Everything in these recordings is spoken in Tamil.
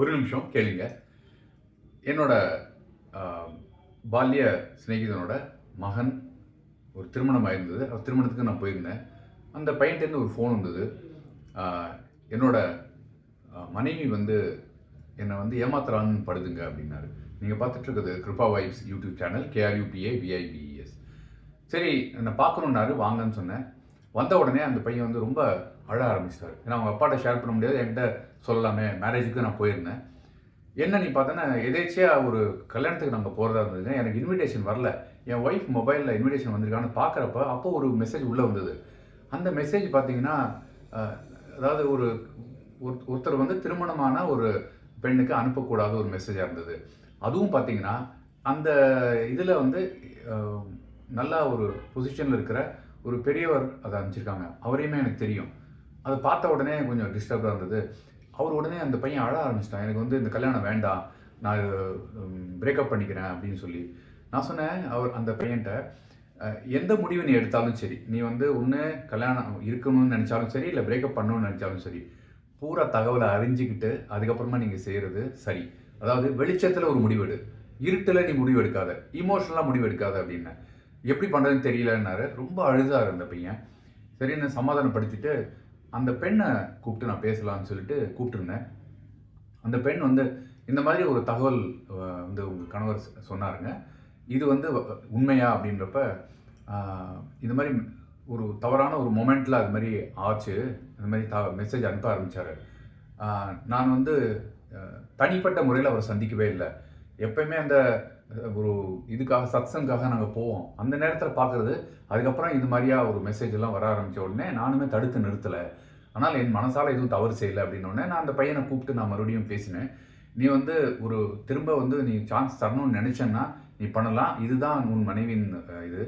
ஒரு நிமிஷம் கேளுங்க. என்னோட பால்ய சிநேகிதனோட மகன் ஒரு திருமணம் ஆயிருந்தது. அவர் திருமணத்துக்கு நான் போயிருந்தேன். அந்த பையன்கிட்டேருந்து ஒரு ஃபோன் வந்தது. என்னோட மனைவி வந்து என்னை வந்து ஏமாத்துறான்னு படுதுங்க அப்படின்னாரு. நீங்கள் பார்த்துட்ருக்குது Kiruba vibes YouTube channel KRUPA VIBS சரி என்னை பார்க்கணுன்னாரு வாங்கன்னு சொன்னேன். வந்த உடனே அந்த பையன் வந்து ரொம்ப அழ ஆரம்பிச்சிட்டார். ஏன்னா அவங்க அப்பாட்ட ஷேர் பண்ண முடியாது. என்கிட்ட சொல்லலாமே மேரேஜுக்கு நான் போயிருந்தேன். என்ன நீ பார்த்தோன்னா எதேச்சியாக ஒரு கல்யாணத்துக்கு நாங்கள் போகிறதா இருந்ததுங்க எனக்கு இன்விடேஷன் வரல. என் ஒய்ஃப் மொபைலில் இன்விடேஷன் வந்திருக்கான்னு பார்க்குறப்ப அப்போ ஒரு மெசேஜ் உள்ளே வந்தது. அந்த மெசேஜ் பார்த்தீங்கன்னா அதாவது ஒரு ஒரு- ஒருத்தர் வந்து திருமணமான ஒரு பெண்ணுக்கு அனுப்பக்கூடாத ஒரு மெசேஜாக இருந்தது. அதுவும் பார்த்தீங்கன்னா அந்த இதில் வந்து நல்லா ஒரு பொசிஷனில் இருக்கிற ஒரு பெரியவர் அதை அனுப்பிச்சிருக்காங்க. அவரையுமே எனக்கு தெரியும். அதை பார்த்த உடனே கொஞ்சம் டிஸ்டர்பாக இருந்தது. அவர் உடனே அந்த பையன் அழ ஆரம்பிச்சிட்டான். எனக்கு வந்து இந்த கல்யாணம் வேண்டாம். நான் பிரேக்கப் பண்ணிக்கிறேன் அப்படின்னு சொல்லி. நான் சொன்னேன் அவர் அந்த பையன்கிட்ட எந்த முடிவு நீ எடுத்தாலும் சரி. நீ வந்து ஒன்று கல்யாணம் இருக்கணும்னு நினச்சாலும் சரி இல்லை பிரேக்கப் பண்ணணும்னு நினச்சாலும் சரி. பூரா தகவலை அறிஞ்சிக்கிட்டு அதுக்கப்புறமா நீங்கள் செய்கிறது சரி. அதாவது வெளிச்சத்தில் ஒரு முடிவெடு. இருட்டில் நீ முடிவு எடுக்காத. இமோஷனலாக முடிவு எடுக்காத அப்படின்னு. எப்படி பண்ணுறதுன்னு தெரியலன்னாரு. ரொம்ப அழுதாக இருந்த பையன். சரின்னு சமாதானப்படுத்திட்டு அந்த பெண்ணை கூப்பிட்டு நான் பேசலாம்னு சொல்லிட்டு கூப்பிட்டுருந்தேன். அந்த பெண் வந்து இந்த மாதிரி ஒரு தகவல் வந்து உங்கள் கணவர் சொன்னாருங்க. இது வந்து உண்மையா அப்படின்றப்ப இந்த மாதிரி ஒரு தவறான ஒரு மொமெண்ட்டில் அது மாதிரி ஆச்சு. இந்த மாதிரி த மெசேஜ் அனுப்ப ஆரம்பித்தார் நான் வந்து தனிப்பட்ட முறையில் அவரை சந்திக்கவே இல்லை. எப்பயுமே அந்த ஒரு இதுக்காக சத்சங்காக நாங்கள் போவோம். அந்த நேரத்தில் பார்க்குறது அதுக்கப்புறம் இது மாதிரியா ஒரு மெசேஜ் எல்லாம் வர ஆரம்பித்த உடனே நானுமே தடுத்து நிறுத்தலை. ஆனால் என் மனசால் எதுவும் தவறு செய்யலை அப்படின்ன நான் அந்த பையனை கூப்பிட்டு நான் மறுபடியும் பேசினேன். நீ வந்து ஒரு திரும்ப வந்து நீ சான்ஸ் தரணும்னு நினச்சேன்னா நீ பண்ணலாம். இதுதான் உன் மனைவியின் இது.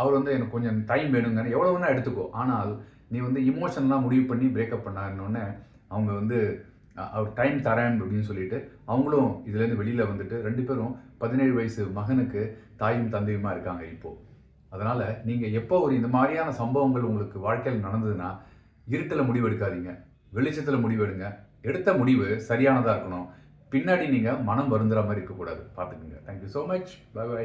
அவர் வந்து எனக்கு கொஞ்சம் டைம் வேணுங்க எவ்வளோ வேணால் எடுத்துக்கோ. ஆனால் நீ வந்து இமோஷன்லாம் முடிவு பண்ணி பிரேக்கப் பண்ணாருன்னொடனே அவங்க வந்து டைம் தரேன் அப்படின்னு சொல்லிட்டு அவங்களும் இதுலேருந்து வெளியில் வந்துட்டு ரெண்டு பேரும் பதினேழு வயசு மகனுக்கு தாயும் தந்தையுமா இருக்காங்க இப்போது அதனால் நீங்கள் எப்போ ஒரு இந்த மாதிரியான சம்பவங்கள் உங்களுக்கு வாழ்க்கையில் நடந்ததுன்னா இருட்டில் முடிவு எடுக்காதீங்க வெளிச்சத்தில் முடிவு எடுங்க எடுத்த முடிவு சரியானதாக இருக்கணும். பின்னாடி நீங்கள் மனம் வருந்துற மாதிரி இருக்கக்கூடாது. பார்த்துக்குங்க. Thank you so much bye bye